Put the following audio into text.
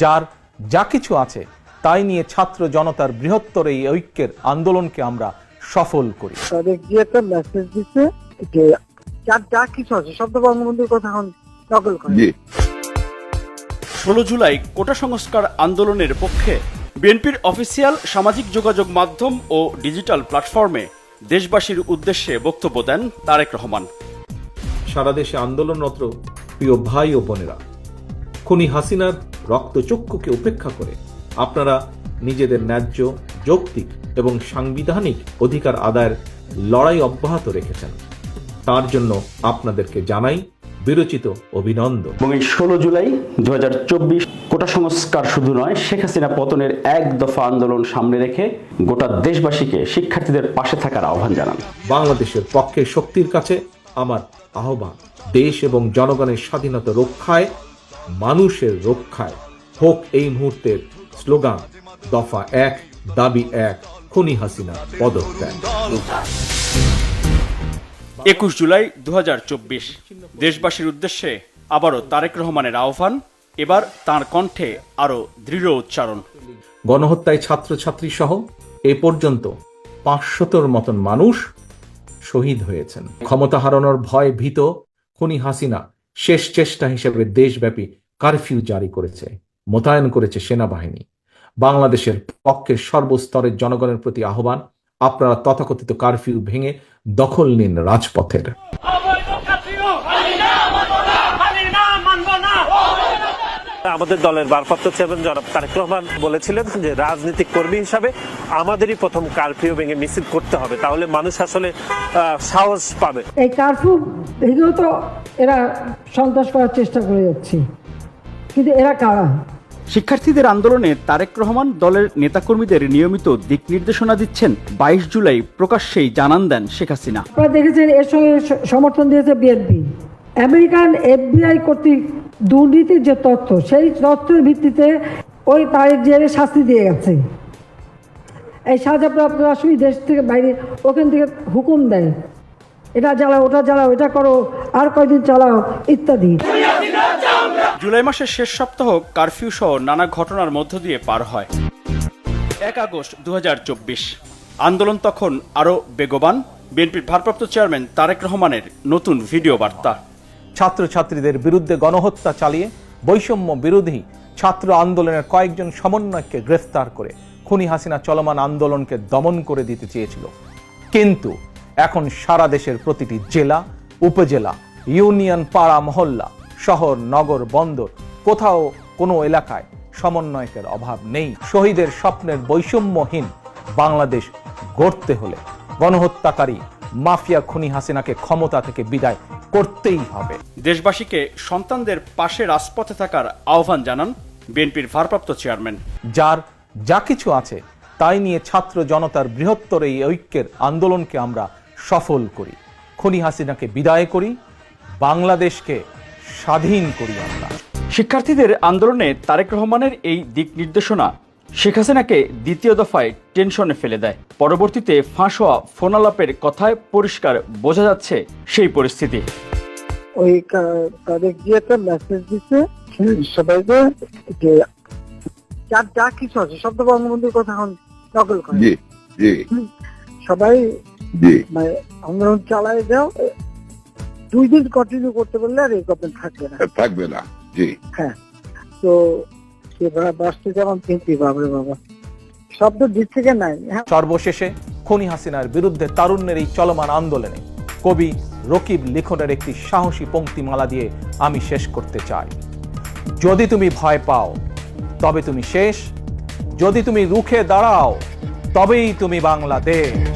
যার যা কিছু আছে তাই নিয়ে ছাত্র জনতার বৃহত্তর এই ঐক্যের আন্দোলনকে আমরা সফল করি। তাদের গিয়ে একটা মেসেজ দিচ্ছে যে যার যা কিছু আছে তো বঙ্গবন্ধুর কথা এখন নকল করে। ষোলো জুলাই কোটা সংস্কার আন্দোলনের পক্ষে বিএনপির অফিসিয়াল সামাজিক যোগাযোগ মাধ্যম ও ডিজিটাল প্ল্যাটফর্মে দেশবাসীর উদ্দেশ্যে বক্তব্য দেন তারেক রহমান। সারা দেশে আন্দোলনরত প্রিয় ভাই ও বোনেরা খুনি হাসিনার রক্তচক্ষুকে উপেক্ষা করে। আপনারা নিজেদের ন্যায্য যৌক্তিক এবং সাংবিধানিক অধিকার আদায়ের লড়াই অব্যাহত রেখেছেন। তার জন্য আপনাদেরকে জানাই বিরচিত অভিনন্দন। এবং এই ষোলো জুলাই দুই হাজার চব্বিশ কোটা সংস্কার শুধু নয় শেখ হাসিনা পতনের এক দফা আন্দোলন সামনে রেখে গোটা দেশবাসীকে শিক্ষার্থীদের পাশে থাকার আহ্বান জানান। বাংলাদেশের পক্ষে শক্তির কাছে আমার আহ্বান দেশ এবং জনগণের স্বাধীনতা রক্ষায় মানুষের রক্ষায়। হোক এই মুহূর্তের স্লোগান দফা এক দাবি এক খুনি হাসিনা পদত্যাগ। একুশ জুলাই দু দেশবাসীর উদ্দেশ্যে আবারও তারেক রহমানের আহ্বান এবার তার কণ্ঠে আরও দৃঢ় উচ্চারণ। গণহত্যায় ছাত্রছাত্রী সহ এ পর্যন্ত পাঁচশতর মতন মানুষ শহীদ হয়েছেন। ক্ষমতা হারানোর ভয় ভীত খুনি হাসিনা শেষ চেষ্টা হিসেবে দেশব্যাপী কারফিউ জারি করেছে মোতায়েন করেছে সেনাবাহিনী। বাংলাদেশের পক্ষের সর্বস্তরের জনগণের প্রতি আহ্বান আপনারা তথাকথিত কারফিউ ভেঙে দখল নিন রাজপথের। আমাদের দলের ভারপ্রাপ্ত চেয়ারম্যান জনাব তারেক রহমান বলেছিলেন যে রাজনৈতিক কর্মী হিসাবে আমাদেরই প্রথম কারফিউ ভেঙে মিছিল করতে হবে তাহলে মানুষ আসলে আহ, সাহস পাবে। এই কারফিউ ভেঙেও তো এরা সন্ত্রাস করার চেষ্টা করে যাচ্ছে। কিন্তু এরা কারা? শিক্ষার্থীদের আন্দোলনে তারেক রহমান দলের নেতাকর্মীদের নিয়মিত দিক নির্দেশনা দিচ্ছেন। বাইশ জুলাই প্রকাশ্যেই জানান দেন শেখ হাসিনা। আপনারা দেখেছেন এর সঙ্গে সমর্থন দিয়েছে বিএনপি। আমেরিকান এফবিআই কর্তৃক দুর্নীতির যে তথ্য সেই তথ্যের ভিত্তিতে ওই তারিখ জেলে শাস্তি দিয়ে গেছে। এই সাজাপ্রাপ্ত রাষ্ট্রই দেশ থেকে বাইরে ওখান থেকে হুকুম দেয়। এটা জ্বালাও ওটা জ্বালাও এটা করো আর কয়দিন চালাও ইত্যাদি। জুলাই মাসের শেষ সপ্তাহ কারফিউ সহ নানা ঘটনার মধ্য দিয়ে পার হয়। এক আগস্ট দুই হাজার চব্বিশ। আন্দোলন তখন আরও বেগবান। বিএনপির ভারপ্রাপ্ত চেয়ারম্যান তারেক রহমানের নতুন ভিডিও বার্তা। ছাত্রছাত্রীদের বিরুদ্ধে গণহত্যা চালিয়ে বৈষম্য বিরোধী ছাত্র আন্দোলনের কয়েকজন সমন্বয়ককে গ্রেফতার করে খুনি হাসিনা চলমান আন্দোলনকে দমন করে দিতে চেয়েছিল। কিন্তু এখন সারা দেশের প্রতিটি জেলা উপজেলা ইউনিয়ন পাড়া মহল্লা শহর নগর বন্দর কোথাও কোনো এলাকায় সমন্বয়কের অভাব নেই। শহীদের স্বপ্নের বৈষম্যহীন বাংলাদেশ গড়তে হলে গণহত্যাকারী মাফিয়া খুনি হাসিনাকে ক্ষমতা থেকে বিদায় করতেই হবে। দেশবাসীকে সন্তানদের পাশে রাজপথে থাকার আহ্বান জানান বিএনপির ভারপ্রাপ্ত চেয়ারম্যান। যার যা কিছু আছে তাই নিয়ে ছাত্র জনতার বৃহত্তর এই ঐক্যের আন্দোলনকে আমরা সফল করি। খুনি হাসিনাকে বিদায় করি বাংলাদেশকে স্বাধীন করি আমরা। শিক্ষার্থীদের আন্দোলনে তারেক রহমানের এই দিক নির্দেশনা শেখ হাসিনাকে দ্বিতীয় দফায় টেনশনে ফেলে দেয়। পরবর্তীতে ফাঁস হওয়া ফোনালাপের কথায় পরিষ্কার বোঝা যাচ্ছে সেই পরিস্থিতি। ওই তাদের গিয়ে একটা মেসেজ দিচ্ছে সবাইকে যে যার যা কিছু আছে সব তো বঙ্গবন্ধুর কথা এখন নকল করে। জি জি। সবাই মানে আন্দোলন চালায় যাও দুই দিন কন্টিনিউ করতে পারলে আর এই গভর্নমেন্ট থাকবে না। থাকবে না জি। তো বাবরে বাবা। শব্দ দিচ্ছে কে নাই। হ্যাঁ। সর্বশেষে খুনি হাসিনার বিরুদ্ধে তারুণ্যের এই চলমান আন্দোলনে কবি রকিব লিখনের একটি সাহসী পংক্তিমালা দিয়ে আমি শেষ করতে চাই। যদি তুমি ভয় পাও তবে তুমি শেষ। যদি তুমি রুখে দাঁড়াও তবেই তুমি বাংলাদেশ।